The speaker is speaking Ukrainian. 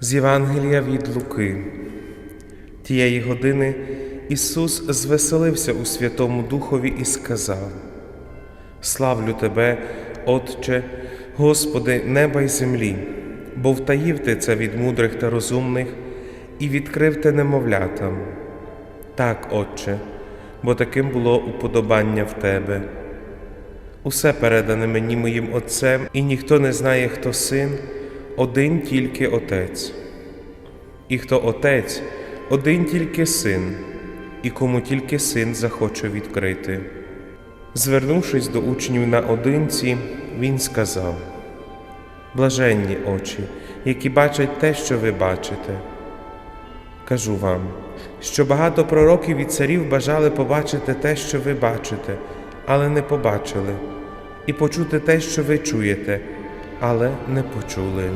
З Євангелія від Луки. Тієї години Ісус звеселився у Святому Духові і сказав: Славлю Тебе, Отче, Господи, неба й землі, бо втаїв Ти це від мудрих та розумних і відкрив Те немовлятам. Так, Отче, бо таким було уподобання в Тебе. Усе передане мені моїм Отцем, і ніхто не знає, хто син, один тільки Отець. І хто Отець, один тільки син, і кому тільки син захоче відкрити. Звернувшись до учнів наодинці, він сказав: Блаженні очі, які бачать те, що ви бачите. Кажу вам, що багато пророків і царів бажали побачити те, що ви бачите, але не побачили, і почути те, що ви чуєте, але не почули.